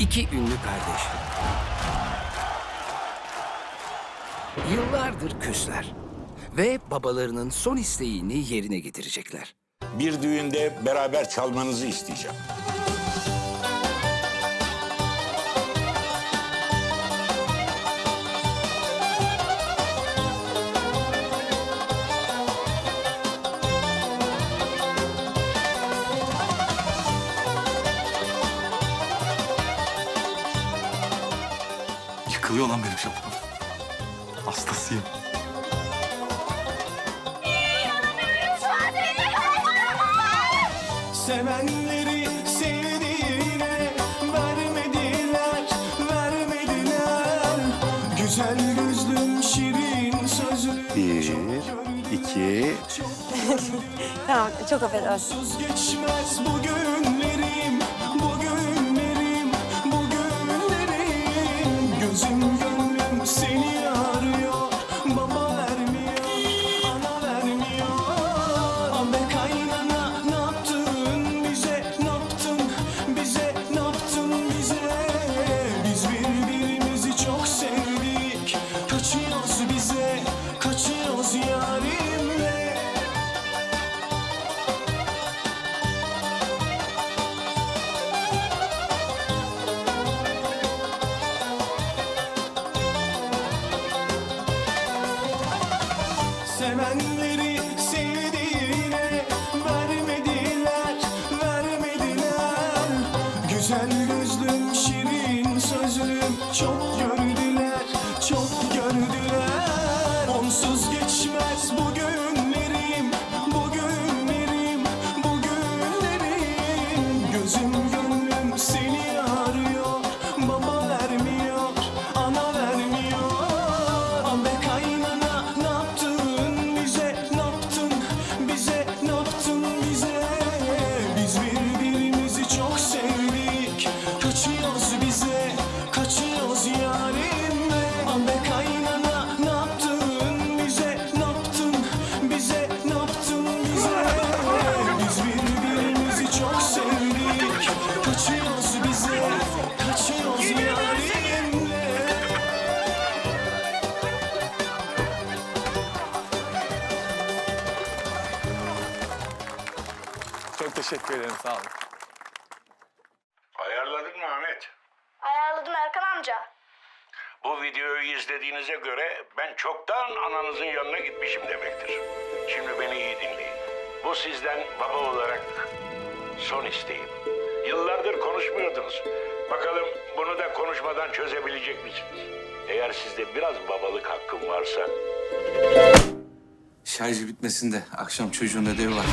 İki ünlü kardeş. Yıllardır küsler. Ve babalarının son isteğini yerine getirecekler. Bir düğünde beraber çalmanızı isteyeceğim. Yıkılıyor lan benim şapkam. Hastasıyım. Sevenleri sevdiğine vermediler, vermediler. Güzel gözlüm, şirin sözlü. Bir, iki, Tamam, çok affedersin. Geçmez bu Sevenleri sevdiğine vermediler, vermediler. Güzel gözlüm, şirin sözlüm çok Biz birbirimizi çok sevdik, kaçıyoruz bize, kaçıyoruz yarimle. Abe kaynana Çok teşekkür ederim sağ olun. Ayarladın mı Ahmet? Ayarladım Erkan amca. Bu videoyu izlediğinize göre ben çoktan ananızın yanına gitmişim demektir. Şimdi beni iyi dinleyin. Bu sizden baba olarak son isteğim. Yıllardır konuşmuyordunuz. Bakalım bunu da konuşmadan çözebilecek misiniz? Eğer sizde biraz babalık hakkım varsa Şarjı bitmesin de akşam çocuğun ödevi var.